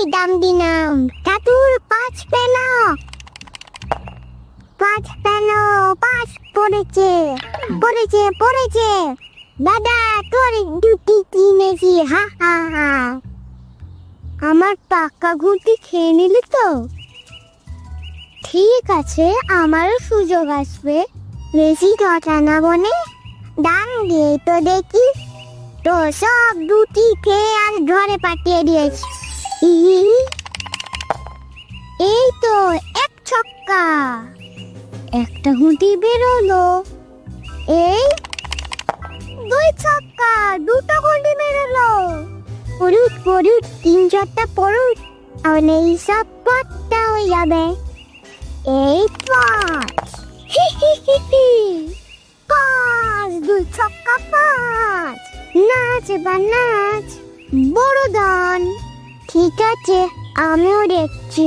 এই দাম দিলাম। দাদুর পাঁচ পেল পাঁচ পেল পাঁচ পড়েছে। পড়েছে পড়েছে। দাদা, তোর দুটি কিনেছি, হা হা হা। আমার পাক্কা ঘুরটি খেয়ে নিলি তো? ঠিক আছে, আমারও সুযোগ আসবে। বেশি কথা না বনে দাম দিয়ে তো দেখি। তো সব দুটি খেয়ে আর ঘরে পাঠিয়ে দিয়েছি। এই তো, এক ছক্কা। একটা গুটি বেরোলো। এই, দুই ছক্কা, দুটো গুটি বেরোলো পড়ুক পড়ুক তিন চারটা পড়ুক তাহলে এই সব পথটা হয়ে যাবে। এই পাঁচ হি পাঁচ, দুই ছক্কা, পাঁচ। নাচ এবার নাচ, বড় দান। ঠিক আছে আমিও দেখছি